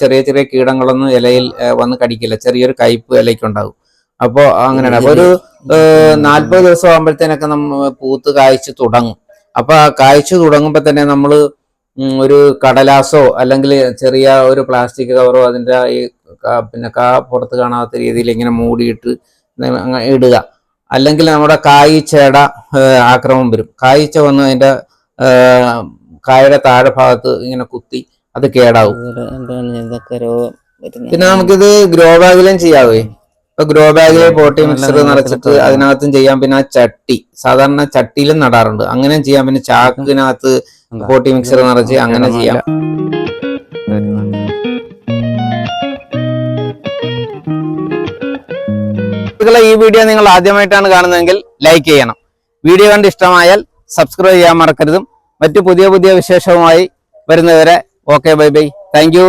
ചെറിയ ചെറിയ കീടങ്ങളൊന്നും ഇലയിൽ വന്ന് കടിക്കില്ല. ചെറിയൊരു കയ്പ് ഇലയ്ക്കുണ്ടാകും അപ്പോൾ അങ്ങനെയാണ്. അപ്പൊ ഒരു നാൽപ്പത് ദിവസം ആകുമ്പോഴത്തേനൊക്കെ നമ്മൾ പൂത്ത് കായ്ച്ച് തുടങ്ങും. അപ്പൊ ആ കായ്ച്ചു തുടങ്ങുമ്പോ തന്നെ നമ്മൾ ഒരു കടലാസോ അല്ലെങ്കിൽ ചെറിയ ഒരു പ്ലാസ്റ്റിക് കവറോ അതിന്റെ ഈ പിന്നെ കാ പുറത്ത് കാണാത്ത രീതിയിൽ ഇങ്ങനെ മൂടിയിട്ട് ഇടുക. അല്ലെങ്കിൽ നമ്മുടെ കായ്ച്ചയുടെ ആക്രമം വരും. കായ്ച്ച വന്ന് അതിന്റെ കായയുടെ താഴെ ഭാഗത്ത് ഇങ്ങനെ കുത്തി അത് കേടാവും. പിന്നെ നമുക്കിത് ഗ്രോ ബാഗിലും ചെയ്യാവേ. ഇപ്പൊ ഗ്രോ ബാഗിൽ പോട്ടി മിക്സർ നിറച്ചിട്ട് അതിനകത്തും ചെയ്യാം. പിന്നെ ആ ചട്ടി. സാധാരണ ചട്ടിയിലും നടാറുണ്ട്. അങ്ങനെ ചെയ്യാം. പിന്നെ ചാക്കിനകത്ത്? പോട്ടി മിക്സർ നിറച്ച് അങ്ങനെ ചെയ്യാം. ഈ വീഡിയോ നിങ്ങൾ ആദ്യമായിട്ടാണ് കാണുന്നതെങ്കിൽ ലൈക്ക് ചെയ്യണം. വീഡിയോ കണ്ട് ഇഷ്ടമായാൽ സബ്സ്ക്രൈബ് ചെയ്യാൻ മറക്കരുതും. മറ്റു പുതിയ പുതിയ വിശേഷവുമായി വരുന്നവരെ ഓക്കെ ബൈ ബൈ താങ്ക്